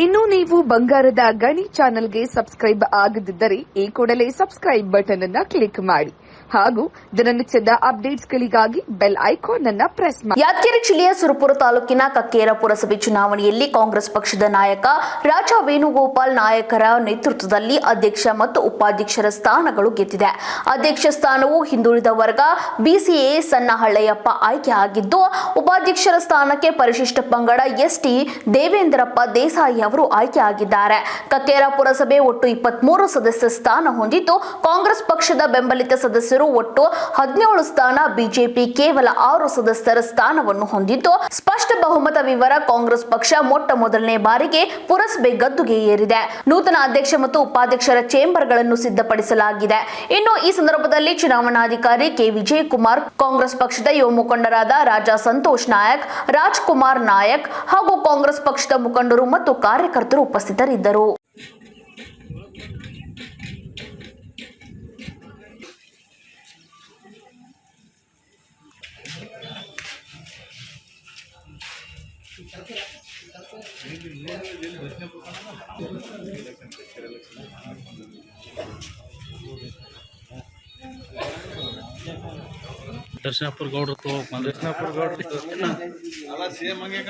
ಇನ್ನು ನೀವು ಬಂಗಾರದ ಗಣಿ ಚಾನೆಲ್ಗೆ ಸಬ್ಸ್ಕ್ರೈಬ್ ಆಗದಿದ್ದರೆ ಈ ಕೂಡಲೇ ಸಬ್ಸ್ಕ್ರೈಬ್ ಬಟನ್ ಅನ್ನ ಕ್ಲಿಕ್ ಮಾಡಿ. ಹಾಗೂ ದಿನನಿತ್ಯದ ಅಪ್ಡೇಟ್ಸ್ಗಳಿಗಾಗಿ ಬೆಲ್ ಐಕಾನ್ ಅನ್ನ ಪ್ರೆಸ್ ಮಾಡಿ ಯಾದಗಿರಿ ಜಿಲ್ಲೆಯ ಸುರಪುರ ತಾಲೂಕಿನ ಕಕ್ಕೇರ ಪುರಸಭೆ ಚುನಾವಣೆಯಲ್ಲಿ ಕಾಂಗ್ರೆಸ್ ಪಕ್ಷದ ನಾಯಕ ರಾಜಾ ವೇಣುಗೋಪಾಲ್ ನಾಯಕರ ನೇತೃತ್ವದಲ್ಲಿ ಅಧ್ಯಕ್ಷ ಮತ್ತು ಉಪಾಧ್ಯಕ್ಷರ ಸ್ಥಾನಗಳು ಗೆದ್ದಿದೆ. ಅಧ್ಯಕ್ಷ ಸ್ಥಾನವು ಹಿಂದುಳಿದ ವರ್ಗ, ಬಿಸಿಎ ಸಣ್ಣಹಳ್ಳೆಯಪ್ಪ ಆಯ್ಕೆ ಆಗಿದ್ದು, ಉಪಾಧ್ಯಕ್ಷರ ಸ್ಥಾನಕ್ಕೆ ಪರಿಶಿಷ್ಟ ಪಂಗಡ ಎಸ್ಟಿ ದೇವೇಂದ್ರಪ್ಪ ದೇಸಾಯಿ ಅವರು ಆಯ್ಕೆ ಆಗಿದ್ದಾರೆ ಕಕ್ಕೇರ ಪುರಸಭೆ ಒಟ್ಟು ಇಪ್ಪತ್ಮೂರು ಸದಸ್ಯ ಸ್ಥಾನ ಹೊಂದಿದ್ದು, ಕಾಂಗ್ರೆಸ್ ಪಕ್ಷದ ಬೆಂಬಲಿತ ಸದಸ್ಯರು ಒಟ್ಟು ಹದಿನೇಳು ಸ್ಥಾನ, ಬಿಜೆಪಿ ಕೇವಲ ಆರು ಸದಸ್ಯರ ಸ್ಥಾನವನ್ನು ಹೊಂದಿದ್ದು, ಸ್ಪಷ್ಟ ಬಹುಮತ ವಿವರ ಕಾಂಗ್ರೆಸ್ ಪಕ್ಷ ಮೊಟ್ಟ ಮೊದಲನೇ ಬಾರಿಗೆ ಪುರಸಭೆ ಗದ್ದುಗೆ ಏರಿದೆ. ನೂತನ ಅಧ್ಯಕ್ಷ ಮತ್ತು ಉಪಾಧ್ಯಕ್ಷರ ಚೇಂಬರ್ಗಳನ್ನು ಸಿದ್ಧಪಡಿಸಲಾಗಿದೆ. ಇನ್ನು ಈ ಸಂದರ್ಭದಲ್ಲಿ ಚುನಾವಣಾಧಿಕಾರಿ ಕೆ. ವಿಜಯಕುಮಾರ್, ಕಾಂಗ್ರೆಸ್ ಪಕ್ಷದ ಯುವ ಮುಖಂಡರಾದ ರಾಜಾ ಸಂತೋಷ್ ನಾಯಕ್, ರಾಜ್ಕುಮಾರ್ ನಾಯಕ್ ಹಾಗೂ ಕಾಂಗ್ರೆಸ್ ಪಕ್ಷದ ಮುಖಂಡರು ಮತ್ತು ಕಾರ್ಯಕರ್ತರು ಉಪಸ್ಥಿತರಿದ್ದರು. ದರ್ಶನಪುರ ಗೌಡ್ರು ತಗೋಬೇಕು ದರ್ಶನಪುರ ಗೌಡ್ರು. ಸೇಮ್ ಹಂಗೆ